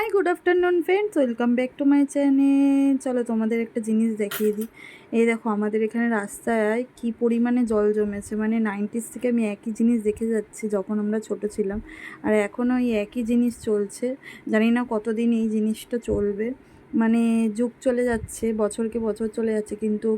Hi good afternoon friends welcome back to my channel চলো তোমাদের একটা জিনিস দেখিয়ে দিই। এই দেখো, আমাদের এখানে রাস্তায় কি পরিমাণে জল জমেছে। মানে নাইনটিস থেকে আমি একই জিনিস দেখে যাচ্ছি, যখন আমরা ছোট ছিলাম। আর এখনও এই একই জিনিস চলছে। জানি না কতদিন এই জিনিসটা চলবে। মানে যুগ চলে যাচ্ছে, বছরকে বছর চলে যাচ্ছে, কিন্তু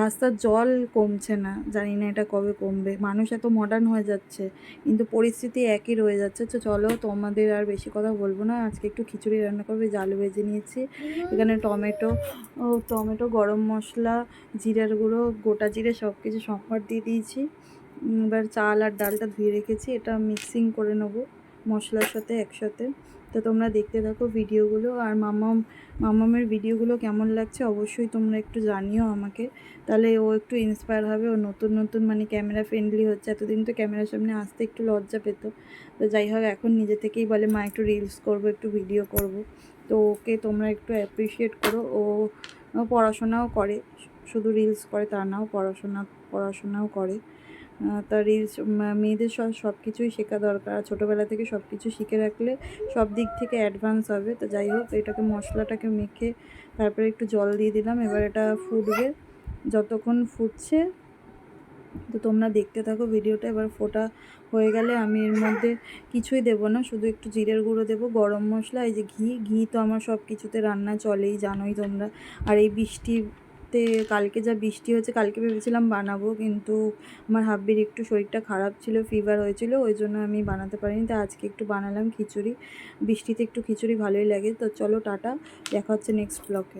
রাস্তার জল কমছে না। জানি না এটা কবে কমবে। মানুষ এত মডার্ন হয়ে যাচ্ছে, কিন্তু পরিস্থিতি একই রয়ে যাচ্ছে। তো চলো তোমাদের আর বেশি কথা বলব না। আজকে একটু খিচুড়ি রান্না করবে, জাল ভেজে নিয়েছি। এখানে টমেটো টমেটো, গরম মশলা, জিরার গুঁড়ো, গোটা জিরে সব কিছু সম্বার দিয়ে দিয়েছি। এবার চাল আর ডালটা ধুয়ে রেখেছি। এটা মিক্সিং করে নেব মশলার সাথে একসাথে। তো তোমরা দেখতে থাকো ভিডিওগুলো। আর মামাম, মামামের ভিডিওগুলো কেমন লাগছে অবশ্যই তোমরা একটু জানিও আমাকে। তাহলে ও একটু ইন্সপায়ার হবে, ও নতুন নতুন মানে ক্যামেরা ফ্রেন্ডলি হচ্ছে। এতদিন তো ক্যামেরার সামনে আসতে একটু লজ্জা পেত। তো যাই হোক, এখন নিজে থেকেই বলে, মা, একটু রিলস করব, একটু ভিডিও করব। তো ওকে তোমরা একটু অ্যাপ্রিসিয়েট করো। ও পড়াশোনাও করে, শুধু রিলস করে তা নাও পড়াশোনা, পড়াশোনাও করে। আহ, তা রিলস মেয়েদের সব সব কিছুই শেখা দরকার। ছোটোবেলা থেকে সব কিছু শিখে রাখলে সব দিক থেকে অ্যাডভান্স হবে। তো যাই হোক এটাকে মশলাটাকে মেখে তারপরে একটু জল দিয়ে দিলাম। এবার এটা ফুটবে। যতক্ষণ ফুটছে তো তোমরা দেখতে থাকো ভিডিওটা। এবার ফোটা হয়ে গেলে আমি এর মধ্যে কিছুই দেবো না। শুধু একটু জিরের গুঁড়ো দেবো গরম মশলা এই যে ঘি। ঘি তো আমার সব কিছুতে রান্না চলেই জানোই তোমরা। আর এই বৃষ্টিতে কালকে যা বৃষ্টি হয়েছে, কালকে ভেবেছিলাম বানাবো, কিন্তু আমার হাব্বির একটু শরীরটা খারাপ ছিল ফিভার হয়েছিল, ওই জন্য আমি বানাতে পারিনি। তো আজকে একটু বানালাম খিচুড়ি। বৃষ্টিতে একটু খিচুড়ি ভালোই লাগে। তো চলো টাটা, দেখা হচ্ছে নেক্সট ব্লকে